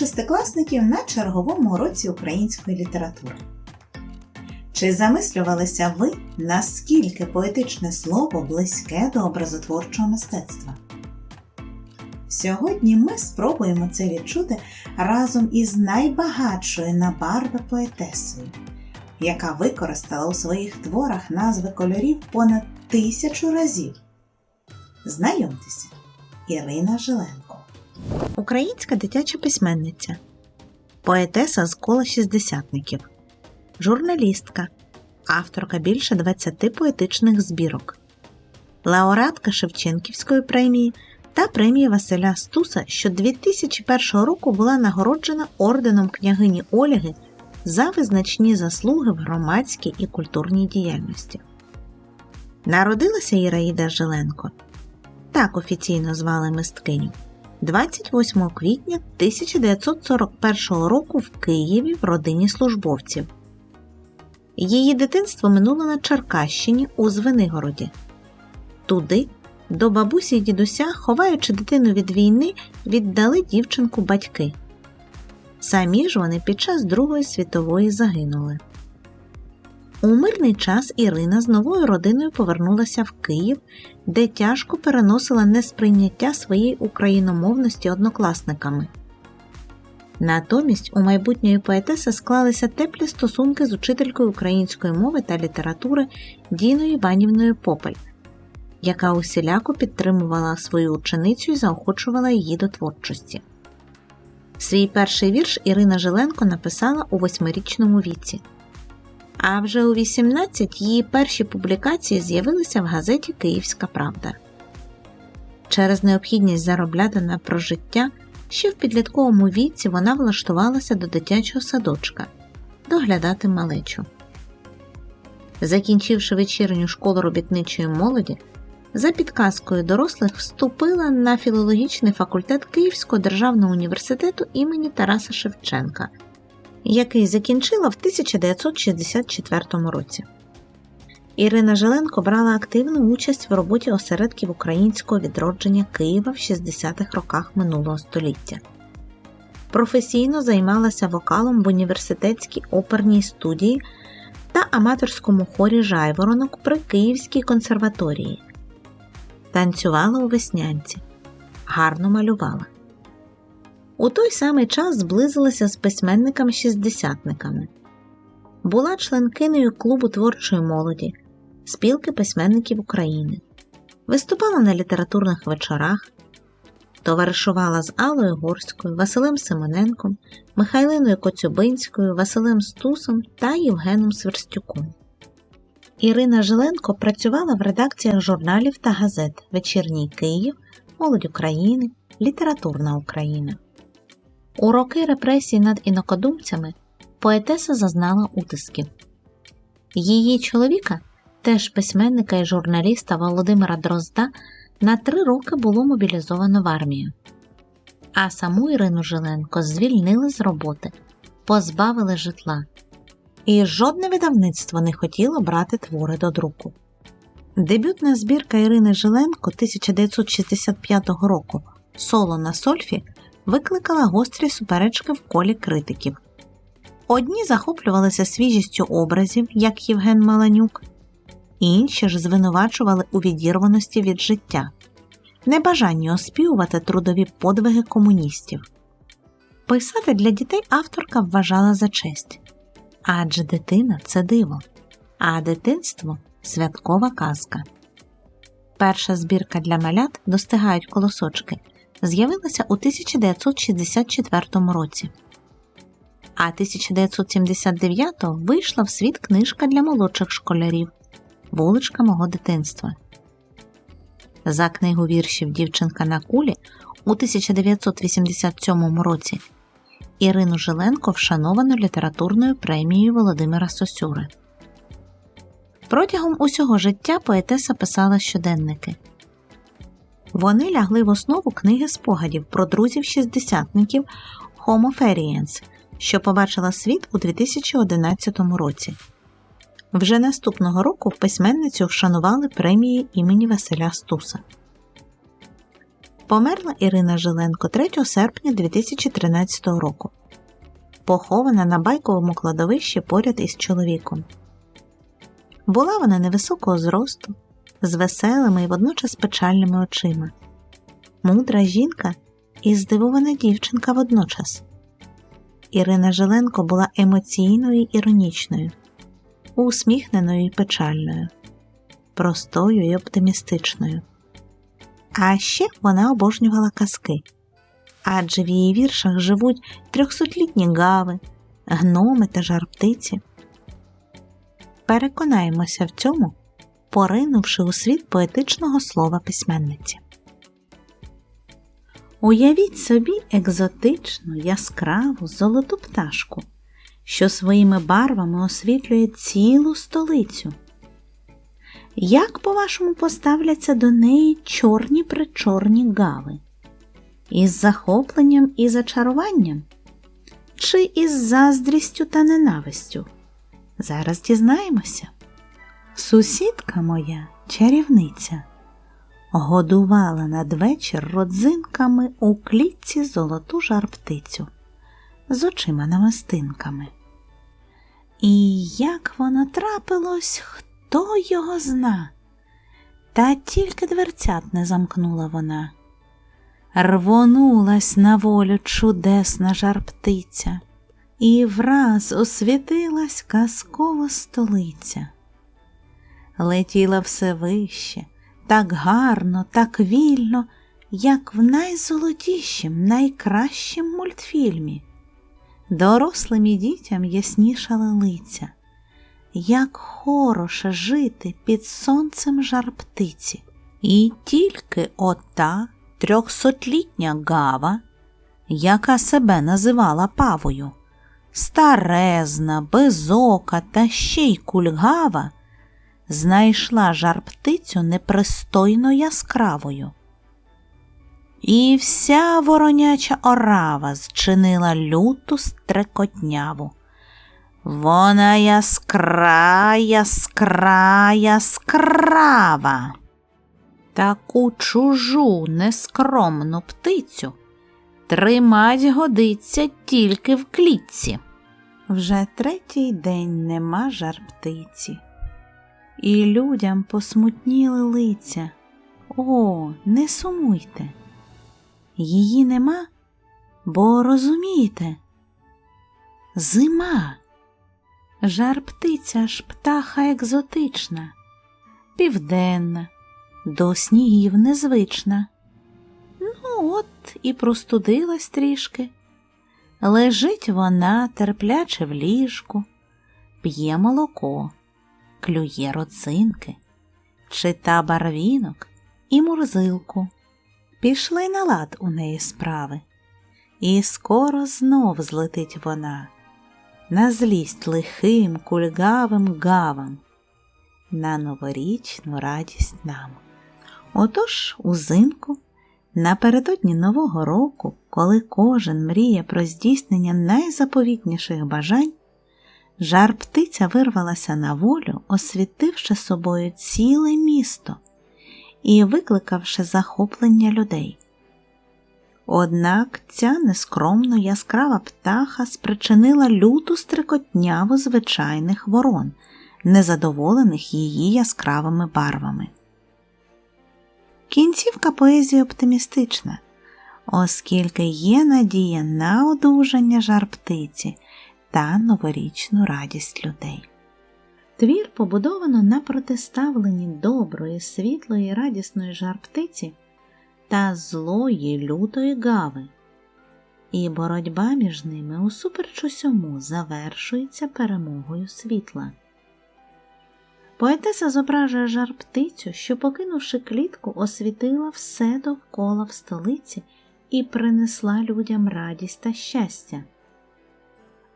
шестикласників на черговому уроці української літератури. Чи замислювалися ви, наскільки поетичне слово близьке до образотворчого мистецтва? Сьогодні ми спробуємо це відчути разом із найбагатшою на барви поетесою, яка використала у своїх творах назви кольорів понад тисячу разів. Знайомтеся, Ірина Жиленко. Українська дитяча письменниця, поетеса з кола шістдесятників, журналістка, авторка більше 20 поетичних збірок, лауреатка Шевченківської премії та премії Василя Стуса, що 2001 року була нагороджена орденом княгині Ольги за визначні заслуги в громадській і культурній діяльності. Народилася Іраїда Жиленко. Так офіційно звали мисткиню. 28 квітня 1941 року в Києві в родині службовців. Її дитинство минуло на Черкащині у Звенигороді. Туди, до бабусі й дідуся, ховаючи дитину від війни, віддали дівчинку батьки. Самі ж вони під час Другої світової загинули. У мирний час Ірина з новою родиною повернулася в Київ, де тяжко переносила несприйняття своєї україномовності однокласниками. Натомість у майбутньої поетеси склалися теплі стосунки з учителькою української мови та літератури Діною Іванівною Попель, яка усіляко підтримувала свою ученицю і заохочувала її до творчості. Свій перший вірш Ірина Жиленко написала у восьмирічному віці. А вже у 18 її перші публікації з'явилися в газеті Київська Правда. Через необхідність заробляти на прожиття ще в підлітковому віці вона влаштувалася до дитячого садочка доглядати малечу. Закінчивши вечірню школу робітничої молоді, за підказкою дорослих вступила на філологічний факультет Київського державного університету імені Тараса Шевченка який закінчила в 1964 році. Ірина Жиленко брала активну участь в роботі осередків українського відродження Києва в 60-х роках минулого століття. Професійно займалася вокалом в університетській оперній студії та аматорському хорі Жайворонок при Київській консерваторії. Танцювала у веснянці, гарно малювала. У той самий час зблизилася з письменниками-шістдесятниками. Була членкинею клубу творчої молоді, спілки письменників України, виступала на літературних вечорах, товаришувала з Аллою Горською, Василем Симоненком, Михайлиною Коцюбинською, Василем Стусом та Євгеном Сверстюком. Ірина Жиленко працювала в редакціях журналів та газет Вечірній Київ, Молодь України, Літературна Україна. У роки репресій над інакодумцями поетеса зазнала утисків. Її чоловіка, теж письменника і журналіста Володимира Дрозда, на три роки було мобілізовано в армію. А саму Ірину Жиленко звільнили з роботи, позбавили житла, і жодне видавництво не хотіло брати твори до друку. Дебютна збірка Ірини Жиленко 1965 року Соло на Сольфі викликала гострі суперечки в колі критиків. Одні захоплювалися свіжістю образів, як Євген Маланюк, інші ж звинувачували у відірваності від життя, небажанні оспівувати трудові подвиги комуністів. Писати для дітей авторка вважала за честь адже дитина це диво, а дитинство святкова казка. Перша збірка для малят достигають колосочки з'явилася у 1964 році, а 1979-го вийшла в світ книжка для молодших школярів Вуличка мого дитинства. За книгу віршів Дівчинка на кулі у 1987 році Ірину Жиленко вшановано літературною премією Володимира Сосюри. Протягом усього життя поетеса писала щоденники. Вони лягли в основу книги спогадів про друзів-шістдесятників Homo Feriens, що побачила світ у 2011 році. Вже наступного року письменницю вшанували премії імені Василя Стуса. Померла Ірина Жиленко 3 серпня 2013 року. Похована на байковому кладовищі поряд із чоловіком. Була вона невисокого зросту, з веселими і водночас печальними очима. Мудра жінка і здивована дівчинка водночас. Ірина Жиленко була емоційною і іронічною, усміхненою і печальною, простою і оптимістичною. А ще вона обожнювала казки, адже в її віршах живуть трьохсотлітні гави, гноми та жарптиці. Переконаємося в цьому, поринувши у світ поетичного слова письменниці. Уявіть собі екзотичну, яскраву золоту пташку, що своїми барвами освітлює цілу столицю. Як, по-вашому, поставляться до неї чорні причорні гави? Із захопленням і зачаруванням? Чи із заздрістю та ненавистю? Зараз дізнаємося. Сусідка моя, чарівниця, годувала надвечір родзинками у клітці золоту жарптицю з очима намистинками. І як воно трапилось, хто його зна? Та тільки дверцят не замкнула вона. Рвонулась на волю чудесна жарптиця, і враз освітилась казкова столиця. Летіла все вище, так гарно, так вільно, як в найзолотішім, найкращім мультфільмі. Дорослим і дітям яснішали лиця, як хороше жити під сонцем жар птиці. І тільки ота трьохсотлітня гава, яка себе називала павою, старезна, безока та ще й кульгава, знайшла жар-птицю непристойно яскравою. І вся вороняча орава зчинила люту стрекотняву. Вона яскра, яскра, яскрава. Таку чужу нескромну птицю тримать годиться тільки в клітці. Вже третій день нема жар птиці і людям посмутніли лиця. О, не сумуйте. Її нема, бо розумієте, зима. Жар птиця ж птаха екзотична, південна, до снігів незвична. Ну, от і простудилась трішки. Лежить вона терпляче в ліжку, п'є молоко клює родзинки, чита барвінок і мурзилку. Пішли на лад у неї справи, і скоро знов злетить вона, на злість лихим кульгавим гавам, на новорічну радість нам. Отож узимку, напередодні Нового року, коли кожен мріє про здійснення найзаповітніших бажань, Жар птиця вирвалася на волю, освітивши собою ціле місто і викликавши захоплення людей. Однак ця нескромно яскрава птаха спричинила люту стрикотняву звичайних ворон, незадоволених її яскравими барвами. Кінцівка поезії оптимістична, оскільки є надія на одужання жар птиці та новорічну радість людей. Твір побудовано на протиставленні доброї, світлої, радісної жар-птиці та злої лютої гави, і боротьба між ними усупереч усьому завершується перемогою світла. Поетеса зображує жар-птицю, що, покинувши клітку, освітила все довкола в столиці і принесла людям радість та щастя.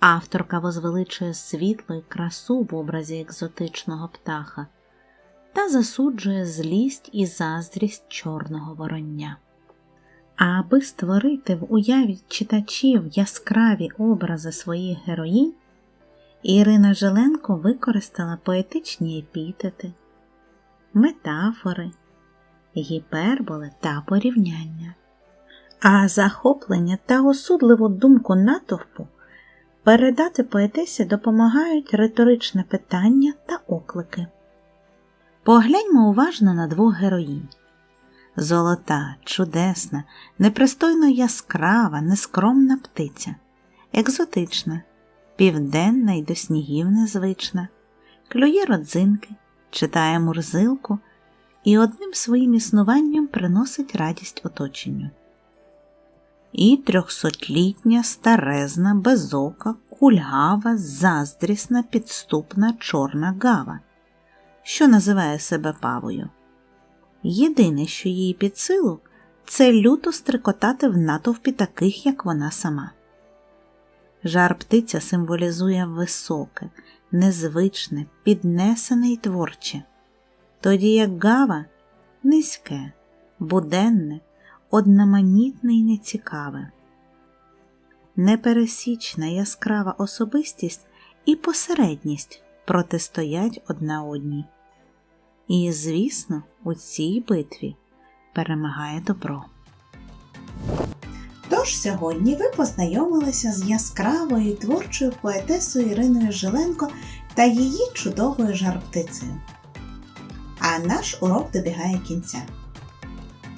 Авторка возвеличує світло і красу в образі екзотичного птаха та засуджує злість і заздрість чорного вороння. А аби створити в уяві читачів яскраві образи своїх героїнь, Ірина Жиленко використала поетичні епітети, метафори, гіперболи та порівняння. А захоплення та осудливу думку натовпу передати поетесі допомагають риторичне питання та оклики. Погляньмо уважно на двох героїнь. Золота, чудесна, непристойно яскрава, нескромна птиця, екзотична, південна й до снігів незвична, клює родзинки, читає мурзилку і одним своїм існуванням приносить радість оточенню. І трьохсотлітня, старезна, безока, кульгава, заздрісна, підступна чорна гава, що називає себе павою. Єдине, що їй під силу, це люто стрикотати в натовпі таких, як вона сама. Жар птиця символізує високе, незвичне, піднесене й творче, тоді як гава низьке, буденне, одноманітне й нецікаве. Непересічна яскрава особистість і посередність протистоять одна одній. І, звісно, у цій битві перемагає добро. Тож сьогодні ви познайомилися з яскравою творчою поетесою Іриною Жиленко та її чудовою жарптицею. А наш урок добігає кінця.